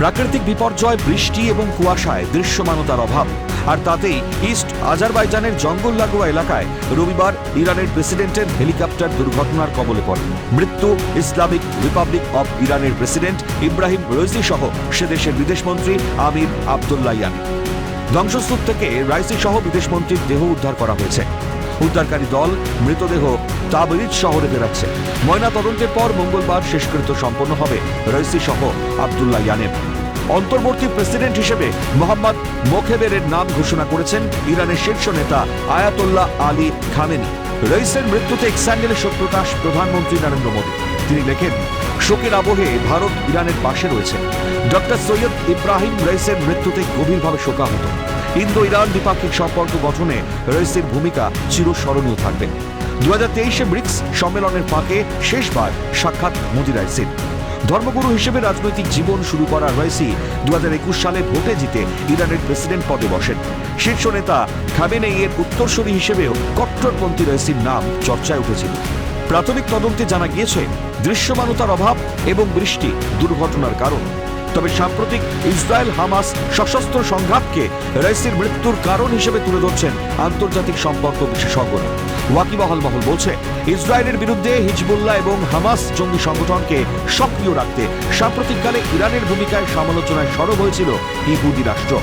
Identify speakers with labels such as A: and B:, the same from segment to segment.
A: প্রাকৃতিক বিপর্যয়, বৃষ্টি এবং কুয়াশায় দৃশ্যমানতার অভাব। আর তাতেই ইস্ট আজারবাইজানের জঙ্গল লাগোয়া এলাকায় রবিবার ইরানের প্রেসিডেন্টের হেলিকপ্টার দুর্ঘটনার কবলে পড়ে। মৃত্যু ইসলামিক রিপাবলিক অব ইরানের প্রেসিডেন্ট ইব্রাহিম রইসি সহ সে দেশের বিদেশমন্ত্রী আমির আবদুল্লাহিয়ান ধ্বংসস্তূপ থেকে রাইসি সহ বিদেশমন্ত্রীর দেহ উদ্ধার করা হয়েছে। উদ্ধারকারী দল মৃতদেহ তাবরিজ শহরে বেরাচ্ছে ময়না তদন্তের পর মঙ্গলবার শেষকৃত্য সম্পন্ন হবে রইসি সহ আবদুল্লাহ ইয়ানের অন্তর্বর্তী প্রেসিডেন্ট হিসেবে মোহাম্মদ মোখেবেরের নাম ঘোষণা করেছেন ইরানের শীর্ষ নেতা আয়াতুল্লাহ আলী খামেনি। রইসের মৃত্যুতে এক্সাঙ্গেলে শোক প্রকাশ প্রধানমন্ত্রী নরেন্দ্র মোদী। তিনি লেখেন, শোকের আবহে ভারত ইরানের পাশে রয়েছে। ডক্টর সৈয়দ ইব্রাহিম রইসের মৃত্যুতে গভীরভাবে শোকাহত। ইন্দো ইরান দ্বিপাক্ষিক সম্পর্ক গঠনে রইসের ভূমিকা চিরস্মরণীয় থাকবে। দু হাজার তেইশে ব্রিক্স সম্মেলনের ফাঁকে শেষবার সাক্ষাৎ মোদি রাইসির ধর্মগুরু হিসেবে রাজনৈতিক জীবন শুরু করা রয়েসি দু হাজার একুশ সালে ভোটে জিতে ইরানের প্রেসিডেন্ট পদে বসেন। শীর্ষ নেতা খামেনেই এর উত্তরসূরি হিসেবেও কট্টরপন্থী রয়েসির নাম চর্চায় উঠেছিল। প্রাথমিক তদন্তে জানা গিয়েছে, দৃশ্যমানতার অভাব এবং বৃষ্টি দুর্ঘটনার কারণ। তবে সাম্প্রতিক ইসরায়েল হামাস সশস্ত্র সংঘাতকে রাইসির মৃত্যুর কারণ হিসেবে তুলে ধরছেন আন্তর্জাতিক সম্পর্ক বিশেষজ্ঞরা। ওয়াকিবহাল মহল বলছে, ইসরায়েলের বিরুদ্ধে হিজবুল্লাহ এবং হামাস জঙ্গি সংগঠনকে সক্রিয় রাখতে সাম্প্রতিককালে ইরানের ভূমিকায় সমালোচনায় সরব হয়েছিল ইহুদি রাষ্ট্র।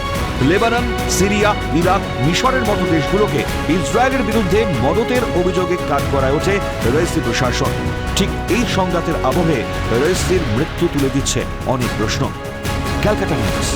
A: লেবানন, সিরিয়া, ইরাক মিশরের মতো দেশগুলোকে ইসরায়েলের বিরুদ্ধে মদতের অভিযোগে কাজ করায় ওঠে রয়েসি প্রশাসন। ঠিক এই সংঘাতের আবহে রয়েসির মৃত্যু তুলে দিচ্ছে অনেক প্রশ্ন। ক্যালকাটা নিউজ।